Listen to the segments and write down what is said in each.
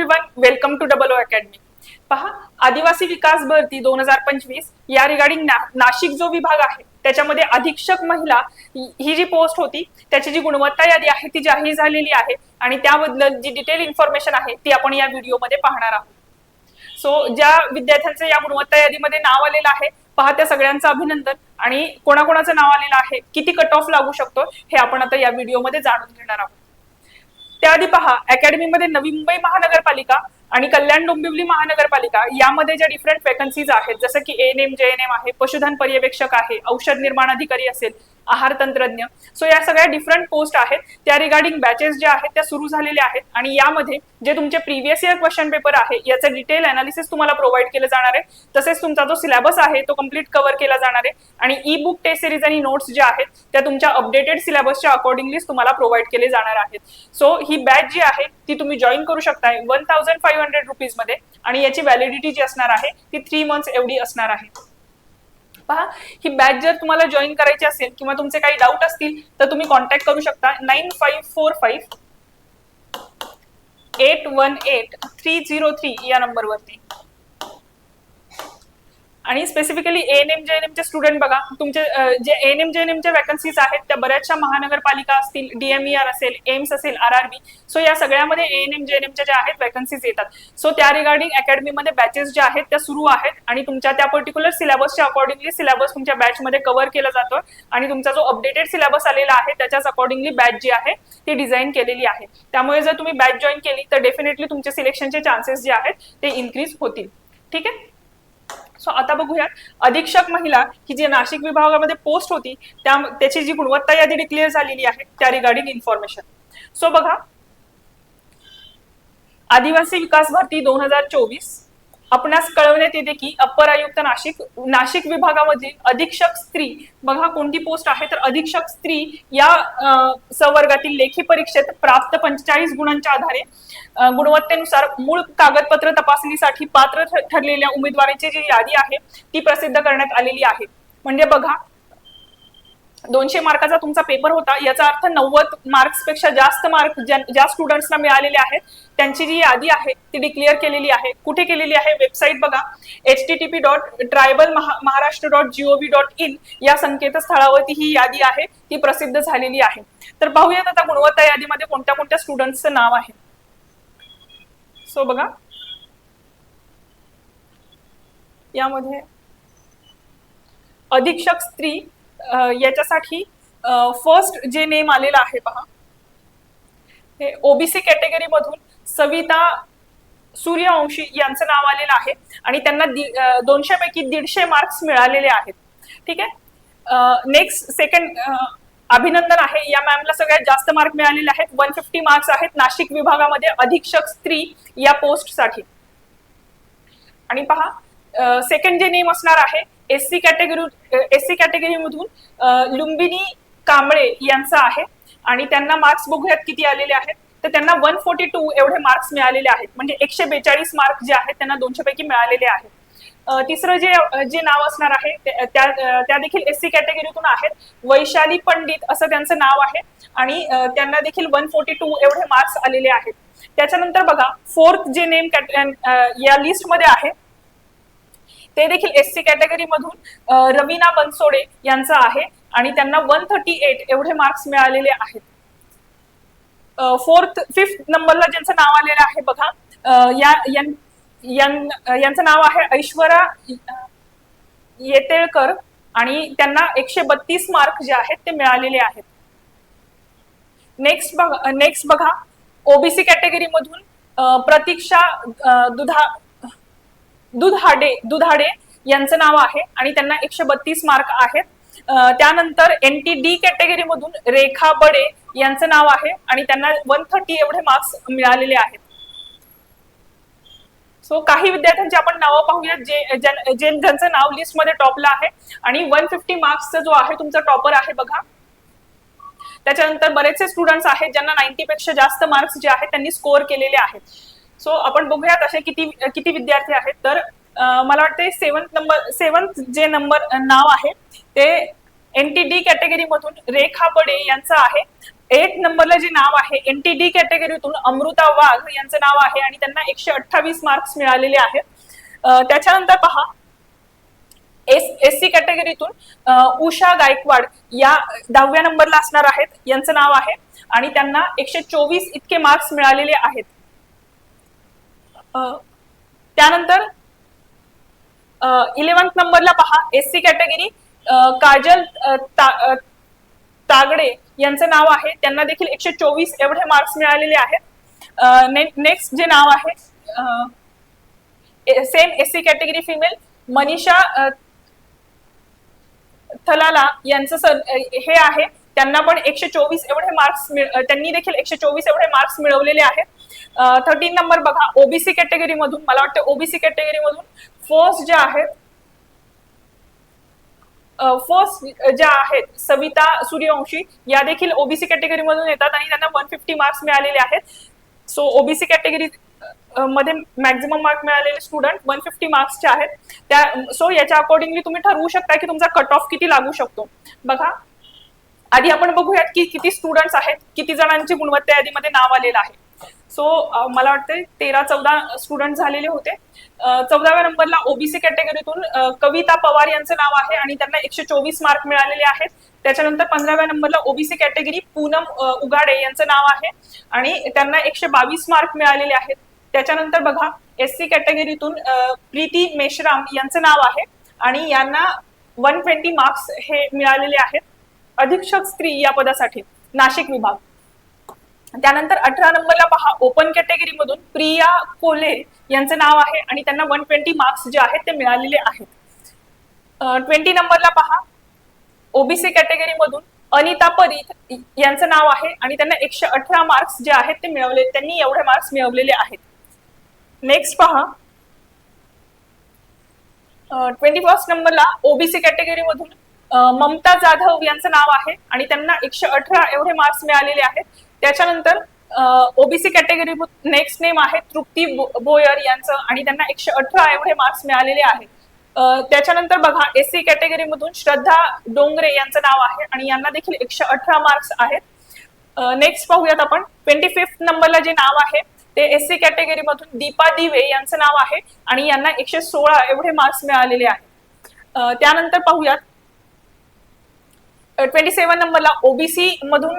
Everyone welcome to double O academy पहा आदिवासी विकास भरती दोन हजार पंचवीस या रिगार्डिंग ना नाशिक जो विभाग आहे त्याच्यामध्ये अधीक्षक महिला ही ही जी पोस्ट होती त्याची जी गुणवत्ता यादी आहे ती जाहीर झालेली आहे आणि त्याबद्दल जी डिटेल इन्फॉर्मेशन आहे ती आपण या व्हिडिओमध्ये पाहणार आहोत. सो ज्या विद्यार्थ्यांचं या गुणवत्ता यादीमध्ये नाव आलेलं आहे पहा त्या सगळ्यांचं अभिनंदन आणि कोणाकोणाचं नाव आलेलं आहे किती कट ऑफ लागू शकतो हे आपण आता या व्हिडिओमध्ये जाणून घेणार आहोत. त्याआधी पहा अकॅडमीमध्ये नवी मुंबई महानगरपालिका आणि कल्याण डोंबिवली महानगरपालिका यामध्ये ज्या डिफरंट वॅकन्सीज आहेत जसं की N M J N M आहे पशुधन पर्यवेक्षक आहे औषध निर्माण अधिकारी असेल आहार तंत्रज्ञ. सो या सगळ्या डिफरंट पोस्ट आहेत. त्या रिगार्डिंग बॅचेस ज्या आहेत त्या सुरू झालेल्या आहेत. आणि यामध्ये जे तुमचे प्रिव्हियस इयर क्वेश्चन पेपर आहे याचं डिटेल अनालिसिस तुम्हाला प्रोव्हाइड केलं जाणार आहे. तसेच तुमचा जो सिलेबस आहे तो कंप्लीट कव्हर केला जाणार आहे. आणि ई बुक टेस्ट सिरीज आणि नोट्स ज्या आहेत त्या तुमच्या अपडेटेड सिलेबसच्या अकॉर्डिंगलीच तुम्हाला प्रोव्हाइड केले जाणार आहेत. सो ही बॅच जी आहे ती तुम्ही जॉईन करू शकताय. वन थाउजंड फाईव्ह हंड्रेड रुपीजमध्ये. आणि याची व्हॅलिडिटी जी असणार आहे ती थ्री मंथ्स एवढी असणार आहे. पहा ही बॅच जर तुम्हाला जॉईन करायची असेल किंवा तुमचे काही डाऊट असतील तर तुम्ही कॉन्टॅक्ट करू शकता nine five four five eight one eight three zero three या नंबरवरती आणि specifically N M J N एमचे student बघा तुमचे जे एन एम जे एन एमच्या वॅकन्सीज आहेत त्या बऱ्याचशा महानगरपालिका असतील डीएमईआर असेल एम्स असेल आर आर बी सो या सगळ्यामध्ये एन एम जे एन एमच्या ज्या आहेत वॅकन्सीज येतात. सो त्या रिगार्डिंग अकॅडमीमध्ये बॅचेस ज्या आहेत त्या सुरू आहेत आणि तुमच्या त्या पर्टिक्युलर सिलेबसच्या अकॉर्डिंगली सिलेबस तुमच्या बॅचमध्ये कव्हर केला जातो आणि तुमचा जो अपडेटेड सिलेबस आलेला आहे त्याच्याच अकॉर्डिंगली बॅच जी आहे ती डिझाईन केलेली आहे. त्यामुळे जर तुम्ही बॅच जॉईन केली तर डेफिनेटली तुमचे सिलेक्शनचे चान्सेस जे आहेत ते इन्क्रीज होतील. ठीक आहे? सो आता बघूयात. अधीक्षक महिला ही जी नाशिक विभागामध्ये पोस्ट होती त्या त्याची जी गुणवत्ता यादी डिक्लेअर झालेली आहे त्या रिगार्डिंग इन्फॉर्मेशन सो बघा. आदिवासी विकास भरती दोन हजार चोवीस आपणास कळवण्यात येते की अप्पर आयुक्त नाशिक नाशिक विभागामधील अधीक्षक स्त्री बघा कोणती पोस्ट आहे तर अधीक्षक स्त्री या सवर्गातील संवर्गातील लेखी परीक्षेत प्राप्त पंचेचाळीस गुणांच्या आधारे गुणवत्तेनुसार मूळ कागदपत्र तपासणीसाठी पात्र ठरलेल्या उमेदवारांची जी यादी आहे ती प्रसिद्ध करण्यात आलेली आहे. म्हणजे बघा दोनशे मार्काचा तुमचा पेपर होता. याचा अर्थ नव्वद मार्क्सपेक्षा जास्त मार्क ज्या स्टुडंट्सना मिळालेले आहेत त्यांची जी यादी आहे ती डिक्लेअर केलेली आहे. कुठे केलेली आहे? वेबसाईट बघा. H T T P dot tribal Maharashtra dot G O V dot in या संकेतस्थळावरती ही यादी आहे. ती प्रसिद्ध झालेली आहे. तर पाहूयात आता गुणवत्ता यादीमध्ये कोणत्या कोणत्या स्टुडंट्सचं नाव आहे. सो बघा. यामध्ये अधीक्षक स्त्री याच्यासाठी फर्स्ट जे नेम आलेलं आहे पहा. हे ओबीसी कॅटेगरी मधून सविता सूर्यवंशी यांचं नाव आलेलं आहे आणि त्यांना दोनशे पैकी दीडशे मार्क्स मिळालेले आहेत. ठीक आहे? नेक्स्ट सेकंड अभिनंदन आहे. या मॅमला सगळ्यात जास्त मार्क मिळालेले आहेत. वन फिफ्टी मार्क्स आहेत. नाशिक विभागामध्ये अधीक्षक स्त्री या पोस्टसाठी आणि पहा सेकंड जे नेम असणार आहे S C category S C category मधून लुंबिनी कांबळे यांचं आहे. आणि त्यांना मार्क्स बघूयात किती आलेले आहेत. तर त्यांना वन फोर्टी टू एवढे मार्क्स मिळालेले आहेत. म्हणजे एकशे बेचाळीस मार्क जे आहेत त्यांना दोनशे पैकी मिळालेले आहेत. तिसरं जे जे नाव असणार आहे त्या त्या देखील एस सी कॅटेगरीतून आहेत. वैशाली पंडित असं त्यांचं नाव आहे. आणि त्यांना देखील वन फोर्टी टू एवढे मार्क्स आलेले आहेत. त्याच्यानंतर बघा फोर्थ जे नेम या लिस्टमध्ये आहे ते देखील एस सी कॅटेगरी मधून रवीना बनसोडे यांचं आहे आणि त्यांना वन थर्टी एट एवढे मार्क्स मिळालेले आहेत. फोर्थ फिफ्थ नंबरला ज्यांचं नाव आलेलं आहे बघा या यांचं नाव आहे ऐश्वर्या येतेळकर आणि त्यांना एकशे बत्तीस मार्क जे आहेत ते मिळालेले आहेत. नेक्स्ट बघा नेक्स्ट बघा ओबीसी कॅटेगरी मधून प्रतीक्षा दुधा दुधाडे दुधाडे यांचं नाव आहे आणि त्यांना एकशे बत्तीस मार्क आहेत. त्यानंतर एन टी डी कॅटेगरी मधून रेखा बडे यांचं नाव आहे आणि त्यांना वन थर्टी एवढे मार्क्स मिळालेले आहेत. सो काही विद्यार्थ्यांची आपण नावं पाहूयात. जे जे ज्यांचं नाव लिस्टमध्ये टॉपला आहे आणि वन फिफ्टी मार्क्सचा जो आहे तुमचा टॉपर आहे बघा. त्याच्यानंतर बरेचसे स्टुडंट्स आहेत ज्यांना नाईन्टी पेक्षा जास्त मार्क्स जे आहेत त्यांनी स्कोअर केलेले आहेत. सो आपण बघूयात असे किती किती विद्यार्थी आहेत. तर मला वाटते सेवन्थ नंबर सेवन्थ जे नंबर नाव आहे ते एन टी डी कॅटेगरी मधून रेखा बडे यांचं आहे. एट नंबरला जे नाव आहे एनटीडी कॅटेगरीतून अमृता वाघ यांचं नाव आहे आणि त्यांना एकशे अठ्ठावीस मार्क्स मिळालेले आहेत. त्याच्यानंतर पहा. एस एस सी कॅटेगरीतून उषा गायकवाड या दहाव्या नंबरला असणार आहेत. यांचं नाव आहे. आणि त्यांना एकशे चोवीस इतके मार्क्स मिळालेले आहेत. त्यानंतर इलेव्हन्थ नंबरला पहा एस सी कॅटेगरी काजल ता- तागडे यांचं नाव आहे. त्यांना देखील एकशे चोवीस एवढे मार्क्स मिळालेले आहेत. नेक्स्ट जे नाव आहे same S C category female Manisha Thalala यांचं सर हे आहे. त्यांना पण एकशे चोवीस एवढे मार्क्स त्यांनी देखील एकशे चोवीस एवढे मार्क्स मिळवलेले आहेत. थर्टीन नंबर बघा ओबीसी कॅटेगरी मधून मला वाटतं ओबीसी कॅटेगरी मधून फर्स्ट जे आहेत फर्स्ट ज्या आहेत सविता सूर्यवंशी या देखील ओबीसी कॅटेगरी मधून येतात आणि त्यांना वन फिफ्टी मार्क्स मिळालेले आहेत. सो ओबीसी कॅटेगरी मध्ये मॅक्झिमम मार्क मिळालेले स्टुडंट वन फिफ्टी मार्क्सचे आहेत. त्या सो याच्या अकॉर्डिंगली तुम्ही ठरवू शकता की तुमचा कट ऑफ किती लागू शकतो. बघा आधी आपण बघूयात की किती स्टुडंट्स आहेत किती जणांची गुणवत्ता यादीमध्ये नाव आलेलं आहे. सो मला वाटतं तेरा चौदा स्टुडंट झालेले होते. चौदाव्या नंबरला ओबीसी कॅटेगरीतून कविता पवार यांचं नाव आहे आणि त्यांना एकशे चोवीस मार्क मिळालेले आहेत. त्याच्यानंतर पंधराव्या नंबरला ओबीसी कॅटेगरी पूनम उगाडे यांचं नाव आहे आणि त्यांना एकशे बावीस मार्क मिळालेले आहेत. त्याच्यानंतर बघा एस सी कॅटेगरीतून प्रीती मेश्राम यांचं नाव आहे आणि यांना वन ट्वेंटी मार्क्स हे मिळालेले आहेत. अधीक्षक स्त्री या पदासाठी नाशिक विभाग. त्यानंतर अठरा नंबरला पहा ओपन कॅटेगरी मधून प्रिया कोले यांचं नाव आहे आणि त्यांना वन ट्वेंटी मार्क्स जे आहेत ते मिळालेले आहेत. ट्वेंटी नंबरला पहा ओबीसी कॅटेगरी मधून अनिता परीत यांचं नाव आहे आणि त्यांना एकशे अठरा मार्क्स जे आहेत ते मिळवले त्यांनी एवढे मार्क्स मिळवलेले आहेत. नेक्स्ट पहा ट्वेंटी फर्स्ट नंबरला ओबीसी कॅटेगरी मधून ममता जाधव यांचं नाव आहे आणि त्यांना एकशे अठरा एवढे मार्क्स मिळालेले आहेत. त्याच्यानंतर ओबीसी कॅटेगरी नेक्स्ट नेम आहे तृप्ती बोयर यांचं आणि त्यांना एकशे अठरा एवढे मार्क्स मिळालेले आहेत. त्याच्यानंतर बघा एस सी कॅटेगरी मधून श्रद्धा डोंगरे यांचं नाव आहे आणि यांना देखील एकशे अठरा मार्क्स आहेत. नेक्स्ट पाहूयात आपण. ट्वेंटी फिफ्थ नंबरला जे नाव आहे ते एस सी कॅटेगरी मधून दीपा दिवे यांचं नाव आहे आणि यांना एकशे सोळा एवढे मार्क्स मिळालेले आहेत. त्यानंतर पाहूयात. ट्वेंटी सेवन नंबरला ओबीसी मधून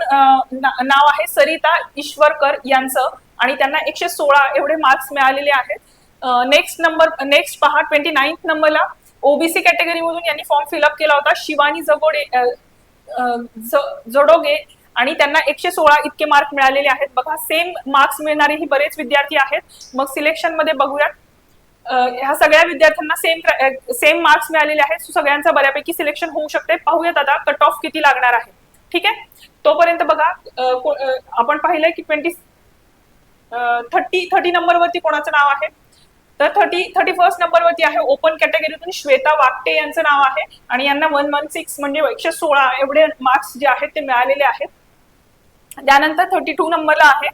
नाव आहे सरिता ईश्वरकर यांचं आणि त्यांना एकशे सोळा एवढे मार्क्स मिळालेले आहेत. नेक्स्ट नंबर नेक्स्ट पहा ट्वेंटी नाईन्थ नंबरला ओबीसी कॅटेगरी मधून यांनी फॉर्म फिलअप केला होता. शिवानी जगोडे ज- जडोगे आणि त्यांना एकशे सोळा इतके मार्क मिळालेले आहेत. बघा सेम मार्क्स मिळणारे ही बरेच विद्यार्थी आहेत. मग सिलेक्शनमध्ये बघूयात. ह्या सगळ्या विद्यार्थ्यांना सेम सेम मार्क्स मिळालेले आहेत. सगळ्यांचा सगळ्यांचं बऱ्यापैकी सिलेक्शन होऊ शकते. पाहूयात आता कट ऑफ किती लागणार आहे. ठीक आहे? तोपर्यंत बघा आपण पाहिलंय की ट्वेंटी थर्टी थर्टी नंबरवरती कोणाचं नाव आहे? तर थर्टी थर्टी फर्स्ट नंबरवरती आहे ओपन कॅटेगरीतून श्वेता वाकटे यांचं नाव आहे. आणि यांना वन वन सिक्स म्हणजे एकशे सोळा एवढे मार्क्स जे आहेत ते मिळालेले आहेत. त्यानंतर थर्टी टू नंबरला आहे.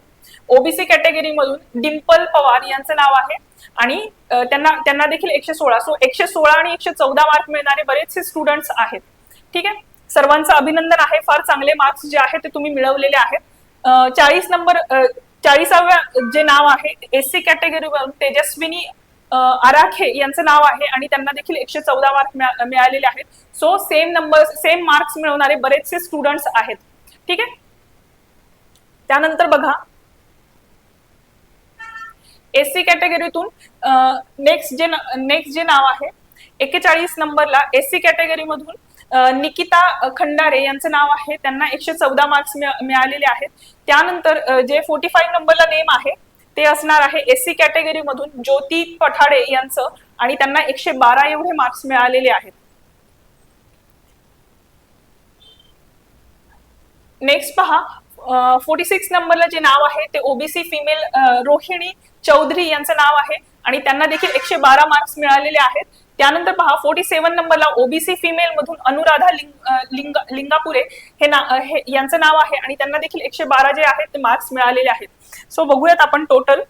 ओबीसी कॅटेगरी मधून डिम्पल पवार यांचं नाव आहे. आणि त्यांना त्यांना देखील एकशे सोळा. सो एकशे सोळा आणि एकशे चौदा मार्क मिळणारे बरेचसे स्टुडंट्स आहेत. ठीक आहे? सर्वांचं अभिनंदन आहे. फार चांगले मार्क्स जे आहेत ते तुम्ही मिळवलेले आहेत. चाळीस नंबर चाळीसाव्या जे नाव आहे एस सी कॅटेगरीवरून तेजस्विनी आराखे यांचं नाव आहे आणि त्यांना देखील एकशे चौदा मार्क मिळालेले आहेत. So same number same marks मिळवणारे बरेचसे स्टुडंट्स आहेत. ठीक आहे? त्यानंतर बघा एस सी कॅटेगरीतून नेक्स्ट जे नेक्स्ट जे नाव आहे एक्केचाळीस नंबरला एस सी कॅटेगरी मधून निकिता खंडारे यांचं नाव आहे. त्यांना एकशे चौदा मार्क्स मिळालेले आहेत. त्यानंतर जे फोर्टी फाईव्ह नंबरला नेम आहे ते असणार आहे एस सी कॅटेगरी मधून ज्योती पठाडे यांचं आणि त्यांना एकशे बारा एवढे मार्क्स मिळालेले आहेत. नेक्स्ट पहा फोर्टी सिक्स नंबरला जे नाव आहे ते ओबीसी फिमेल रोहिणी चौधरी यांचं नाव आहे. आणि त्यांना देखील एकशे बारा मार्क्स मिळालेले आहेत. त्यानंतर पहा फोर्टी सेव्हन नंबरला ओबीसी फिमेल मधून अनुराधा लिंग लिंग लिंगापुरे हे ना हे यांचं नाव आहे. आणि त्यांना देखील एकशे बारा जे आहेत ते मार्क्स मिळालेले आहेत. सो बघूयात आपण टोटल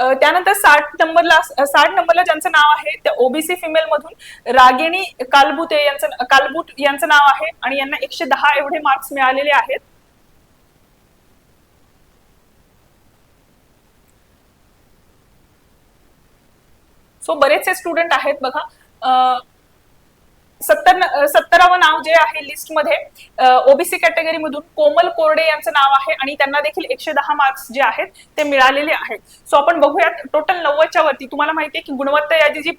त्यानंतर साठ नंबरला साठ नंबरला ज्यांचं नाव आहे त्या ओबीसी फिमेल मधून रागिणी कालबुते यांचं कालबुट यांचं नाव आहे आणि यांना एकशे दहा एवढे मार्क्स मिळालेले आहेत. सो बरेचसे स्टुडंट आहेत बघा. सत्तर सत्तरावं नाव जे आहे लिस्टमध्ये ओबीसी कॅटेगरी मधून कोमल कोरडे यांचं नाव आहे आणि त्यांना देखील एकशे दहा मार्क्स जे आहेत ते मिळालेले आहेत. सो आपण बघूयात टोटल नव्वदच्या वरती. तुम्हाला माहिती आहे की गुणवत्ता यादी जी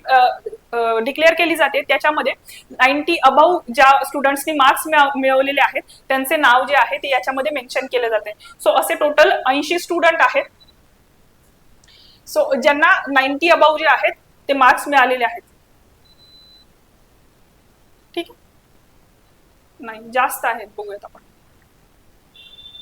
डिक्लेअर केली जाते त्याच्यामध्ये नाईन्टी अबाव ज्या स्टुडंट्सनी मार्क्स मिळवलेले आहेत त्यांचे नाव जे आहे ते याच्यामध्ये मेन्शन केले जाते. सो असे टोटल ऐंशी स्टुडंट आहेत. सो ज्यांना नाईन्टी अबाव जे आहेत ते मार्क्स मिळालेले आहेत ठीक आहे नाही जास्त आहेत बघूयात आपण.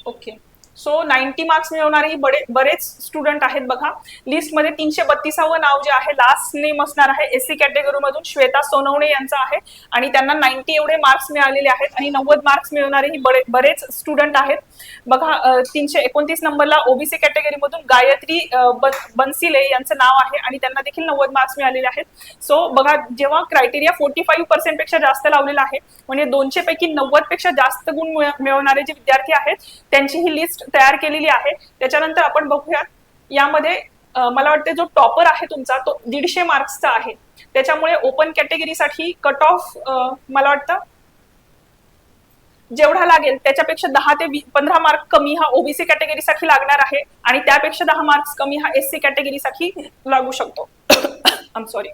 ओके सो नाईन्टी मार्क्स मिळवणारे बडे बरेच स्टुडंट आहेत बघा. लिस्टमध्ये तीनशे बत्तीसावं नाव जे आहे लास्ट नेम असणार आहे एस सी कॅटेगरी मधून श्वेता सोनवणे यांचं आहे. आणि त्यांना नाईन्टी एवढे मार्क्स मिळालेले आहेत आणि नव्वद मार्क्स मिळवणारेही बरे बरेच स्टुडंट आहेत. बघा तीनशे एकोणतीस नंबरला ओबीसी कॅटेगरी मधून गायत्री बनसिले यांचं नाव आहे आणि त्यांना देखील नव्वद मार्क्स मिळालेले आहेत. सो बघा जेव्हा क्रायटेरिया फोर्टी फाईव्ह पर्सेंटपेक्षा जास्त लावलेला आहे म्हणजे दोनशे पैकी नव्वदपेक्षा जास्त गुण मिळवणारे जे विद्यार्थी आहेत त्यांची ही लिस्ट तयार केलेली आहे. त्याच्यानंतर आपण बघूयात यामध्ये मला वाटतं जो टॉपर आहे तुमचा तो दीडशे मार्क्सचा आहे. त्याच्यामुळे ओपन कॅटेगरीसाठी कट ऑफ मला वाटतं जेवढा लागेल त्याच्यापेक्षा दहा ते वी- पंधरा मार्क कमी हा ओबीसी कॅटेगरीसाठी लागणार आहे. आणि त्यापेक्षा दहा मार्क्स कमी हा एस सी कॅटेगरीसाठी लागू शकतो. आम सॉरी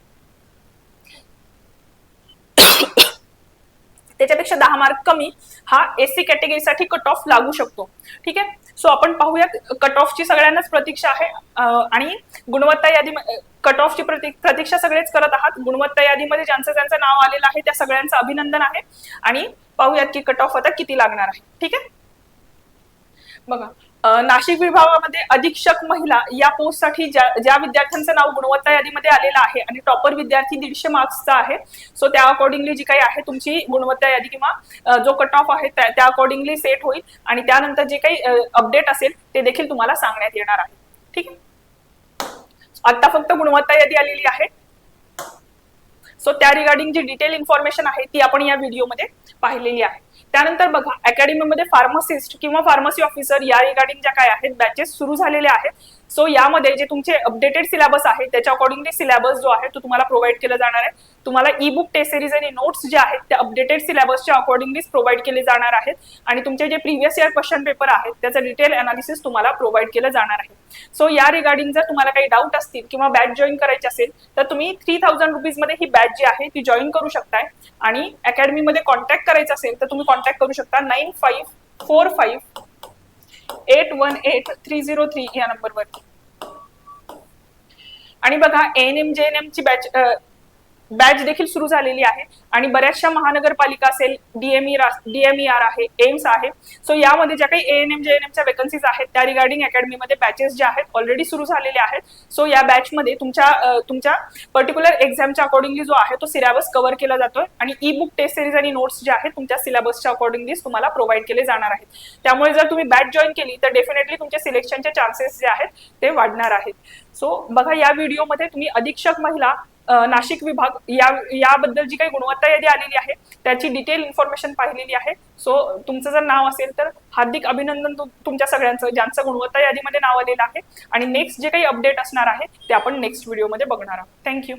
त्याच्यापेक्षा दहा मार्क कमी हा एससी कॅटेगरीसाठी कट ऑफ लागू शकतो. ठीक आहे? सो आपण पाहूयात कट ऑफची सगळ्यांनाच प्रतीक्षा आहे आणि गुणवत्ता यादी कट ऑफची प्रतीक्षा सगळेच करत आहात. गुणवत्ता यादीमध्ये ज्यांचं ज्यांचं नाव आलेलं आहे त्या सगळ्यांचं अभिनंदन आहे. आणि पाहूयात की कट ऑफ आता किती लागणार आहे. ठीक आहे? बघा. नाशिक विभागामध्ये अधीक्षक महिला या पोस्टसाठी ज्या ज्या विद्यार्थ्यांचं नाव गुणवत्ता यादीमध्ये आलेलं आहे आणि टॉपर विद्यार्थी दीडशे मार्क्सचा आहे सो त्या अकॉर्डिंगली जी काही आहे तुमची गुणवत्ता यादी किंवा जो कट ऑफ आहे त्या- त्या अकॉर्डिंगली सेट होईल आणि त्यानंतर जे काही अपडेट असेल ते देखील तुम्हाला सांगण्यात येणार आहे. ठीक आहे? आता फक्त गुणवत्ता यादी आलेली आहे. सो त्या रिगार्डिंग जी डिटेल इन्फॉर्मेशन आहे ती आपण या व्हिडिओमध्ये पाहिलेली आहे. त्यानंतर बघा अकॅडमीमध्ये फार्मसिस्ट किंवा फार्मसी ऑफिसर या रिगार्डिंग ज्या काय आहेत बॅचेस सुरू झालेले आहेत. सो यामध्ये जे तुमचे अपडेटेड सिलेबस आहे त्याच्या अकॉर्डिंगली सिलेबस जो आहे तो तुम्हाला प्रोव्हाइड केला जाणार आहे. तुम्हाला ई बुक टेस्ट सिरीज आणि नोट्स जे आहेत त्या अपडेटेड सिलेबसच्या अकॉर्डिंगलीच प्रोव्हाइड केले जाणार आहेत. आणि तुमचे जे प्रिव्हियस इयर क्वेश्चन पेपर आहेत त्याचं डिटेल अनालिसिस तुम्हाला प्रोव्हाइड केलं जाणार आहे. सो या रिगार्डिंग जर तुम्हाला काही डाऊट असतील किंवा बॅच जॉईन करायची असेल तर तुम्ही थ्री थाउजंड रुपीजमध्ये ही बॅच जी आहे ती जॉईन करू शकताय. आणि अकॅडमीमध्ये कॉन्टॅक्ट करायचं असेल तर तुम्ही कॉन्टॅक्ट करू शकता. Nine five four five eight one eight three zero three या नंबरवरती. आणि बघा N M J N M ची बॅच बॅच देखील सुरू झालेली आहे. आणि बऱ्याचशा महानगरपालिका असेल डीएमई डीएमईआर आहे एम्स आहे. सो यामध्ये ज्या काही एन एम जे एन एमच्या वेकन्सीज आहेत त्या रिगार्डिंग अकॅडमीमध्ये बॅचेस ज्या आहेत ऑलरेडी सुरू झालेले आहेत. सो या बॅचमध्ये तुमच्या तुमच्या पर्टिक्युलर एक्झामच्या अकॉर्डिंगली जो आहे तो सिलेबस कव्हर केला जातोय. आणि ई बुक टेस्ट सिरीज आणि नोट्स जे आहेत तुमच्या सिलेबसच्या अकॉर्डिंगली तुम्हाला प्रोव्हाइड केले जाणार आहेत. त्यामुळे जर तुम्ही बॅच जॉईन केली तर डेफिनेटली तुमचे सिलेक्शनचे चान्सेस जे आहेत ते वाढणार आहेत. सो बघा या व्हिडिओमध्ये तुम्ही अधीक्षक महिला नाशिक विभाग या याबद्दल जी काही गुणवत्ता यादी आलेली आहे त्याची डिटेल इन्फॉर्मेशन पाहिलेली आहे. सो तुमचं जर नाव असेल तर हार्दिक अभिनंदन तुमच्या सगळ्यांचं ज्यांचं गुणवत्ता यादीमध्ये नाव आलेलं आहे. आणि नेक्स्ट जे काही अपडेट असणार आहे ते आपण नेक्स्ट व्हिडिओमध्ये बघणार आहोत. थँक्यू